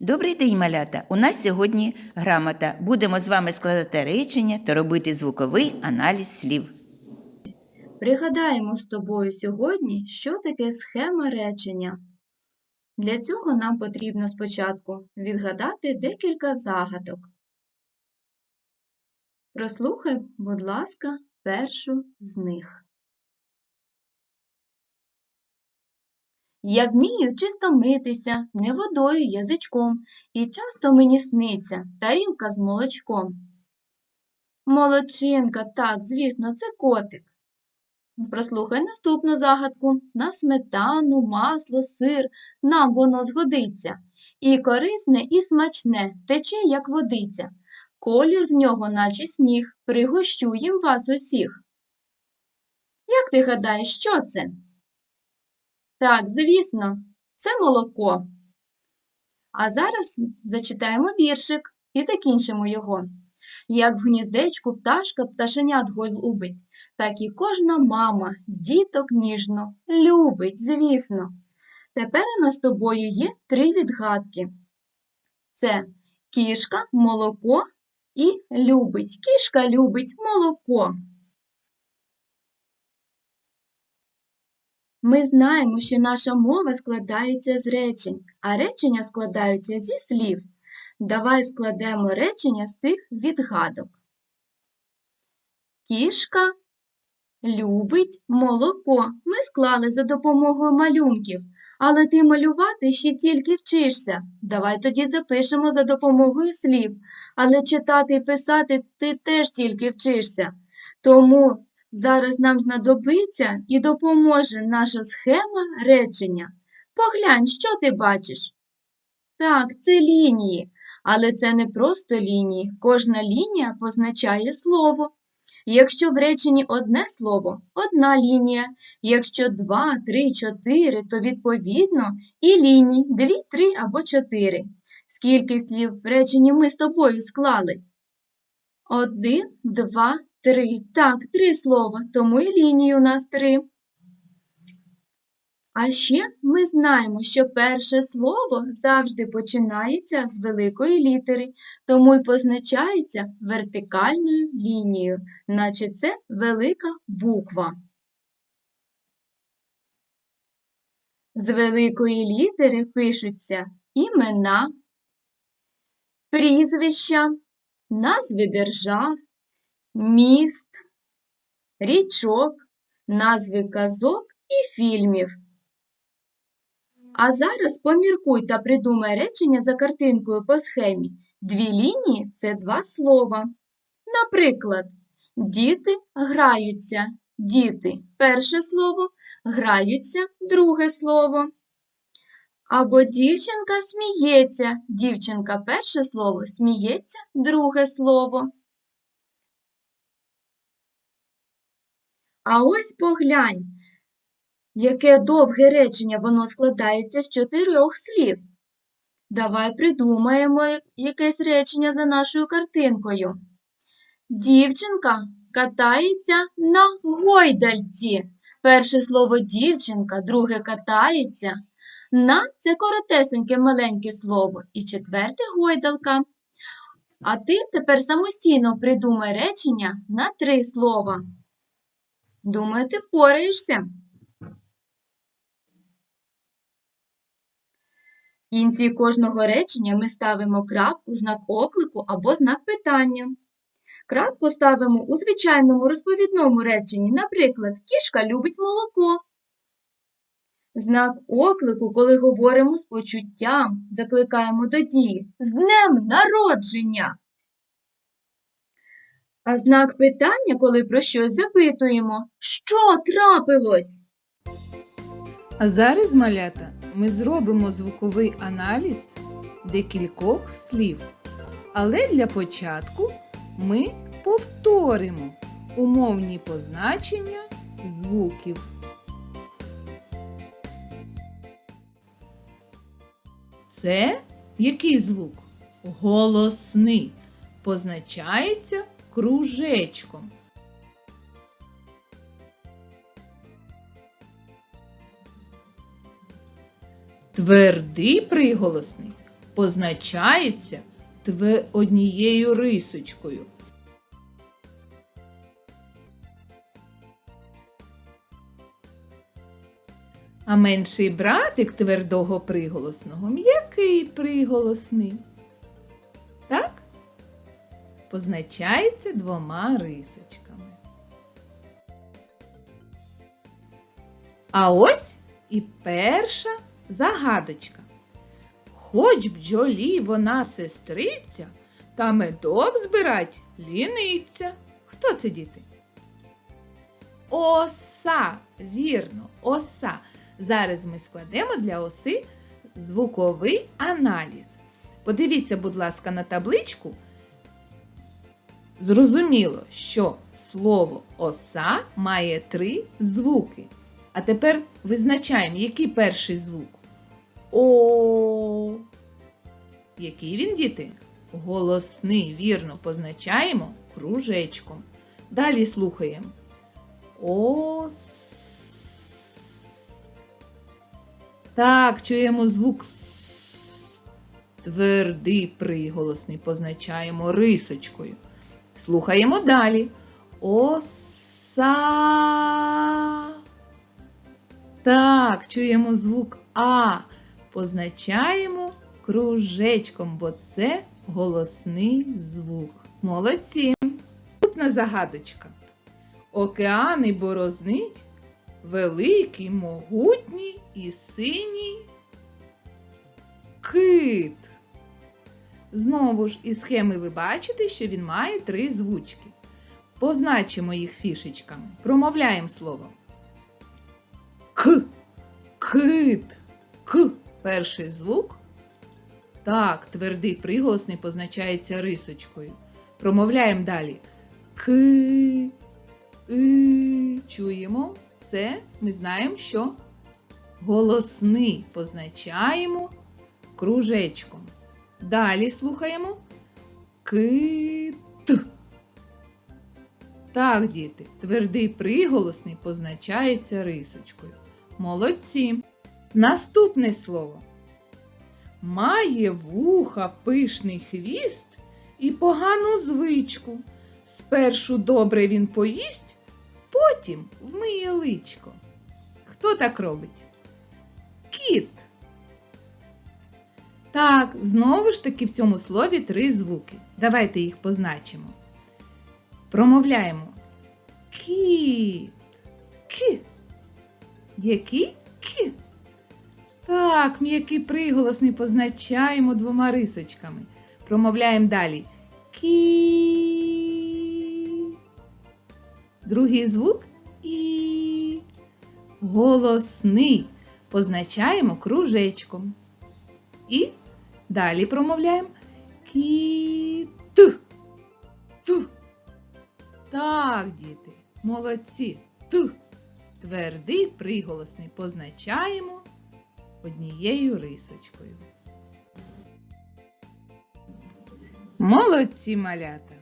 Добрий день, малята! У нас сьогодні грамота. Будемо з вами складати речення та робити звуковий аналіз слів. Пригадаємо з тобою сьогодні, що таке схема речення. Для цього нам потрібно спочатку відгадати декілька загадок. Прослухай, будь ласка, першу з них. Я вмію чисто митися, не водою, язичком, і часто мені сниться тарілка з молочком. Молодчинка, так, звісно, це котик. Прослухай наступну загадку. На сметану, масло, сир, нам воно згодиться. І корисне, і смачне, тече, як водиця. Колір в нього, наче сніг, пригощу їм вас усіх. Як ти гадаєш, що це? Так, звісно, це молоко. А зараз зачитаємо віршик і закінчимо його. Як в гніздечку пташка пташенят голубить, так і кожна мама діток ніжно любить, звісно. Тепер у нас з тобою є три відгадки. Це кішка, молоко і любить. Кішка любить молоко. Ми знаємо, що наша мова складається з речень, а речення складаються зі слів. Давай складемо речення з цих відгадок. Кішка любить молоко. Ми склали за допомогою малюнків, але ти малювати ще тільки вчишся. Давай тоді запишемо за допомогою слів, але читати і писати ти теж тільки вчишся. Тому зараз нам знадобиться і допоможе наша схема речення. Поглянь, що ти бачиш? Так, це лінії. Але це не просто лінії. Кожна лінія позначає слово. Якщо в реченні одне слово одна лінія. Якщо два, три, чотири, то відповідно і ліній дві, три або чотири. Скільки слів в реченні ми з тобою склали? Один, два, три. Так, три слова, тому і лінії у нас три. А ще ми знаємо, що перше слово завжди починається з великої літери, тому й позначається вертикальною лінією, наче це велика буква. З великої літери пишуться імена, прізвища, назви держав, міст, річок, назви казок і фільмів. А зараз поміркуй та придумай речення за картинкою по схемі. Дві лінії це два слова. Наприклад, діти граються. Діти перше слово, граються друге слово. Або дівчинка сміється. Дівчинка перше слово, сміється друге слово. А ось поглянь, Яке довге речення воно складається з чотирьох слів. Давай придумаємо якесь речення за нашою картинкою. Дівчинка катається на гойдальці. Перше слово дівчинка, друге катається. На це коротесеньке маленьке слово. І четверте гойдалка. А ти тепер самостійно придумай речення на три слова. Думаю, ти впораєшся. В кінці кожного речення ми ставимо крапку, знак оклику або знак питання. Крапку ставимо у звичайному розповідному реченні, наприклад, кішка любить молоко. Знак оклику, коли говоримо з почуттям, закликаємо до дії з днем народження. А знак питання, коли про щось запитуємо, що трапилось? А зараз, малята, ми зробимо звуковий аналіз декількох слів. Але для початку ми повторимо умовні позначення звуків. Це який звук? Голосний. Позначається кружечком. Твердий приголосний позначається тве однією рисочкою. А менший братик твердого приголосного м'який приголосний. Позначається двома рисочками. А ось і перша загадочка. Хоч бджолі вона сестриця, та медок збирать ліниться. Хто це діти? Оса, вірно, оса. Зараз ми складемо для оси звуковий аналіз. Подивіться, будь ласка, на табличку. Зрозуміло, що слово оса має три звуки. А тепер визначаємо, який перший звук. О. Який він, діти? Голосний, вірно, позначаємо кружечком. Далі слухаємо. Ос. Так, чуємо звук С. Твердий приголосний позначаємо рисочкою. Слухаємо далі. Оса. Так, чуємо звук А. Позначаємо кружечком, бо це голосний звук. Молодці. Наступна загадочка. Океани борознить, великий, могутній і синій кит. Знову ж із схеми ви бачите, що він має три звучки. Позначимо їх фішечками. Промовляємо слово. К. Кит. К. Перший звук. Так, твердий приголосний позначається рисочкою. Промовляємо далі. К. И. Чуємо. Це ми знаємо, що голосний позначаємо кружечком. Далі слухаємо. Кит. Так, діти, твердий приголосний позначається рисочкою. Молодці. Наступне слово. Має вуха пишний хвіст і погану звичку. Спершу добре він поїсть, потім вмиє личко. Хто так робить? Кіт. Так, знову ж таки в цьому слові три звуки. Давайте їх позначимо. Промовляємо кіт. Ки. Який ки? Так, м'який приголосний позначаємо двома рисочками. Промовляємо далі. Кі. Другий звук і. Голосний позначаємо кружечком. І далі промовляємо кіт. Т. Так, діти, молодці. Т. Твердий приголосний позначаємо однією рисочкою. Молодці малята!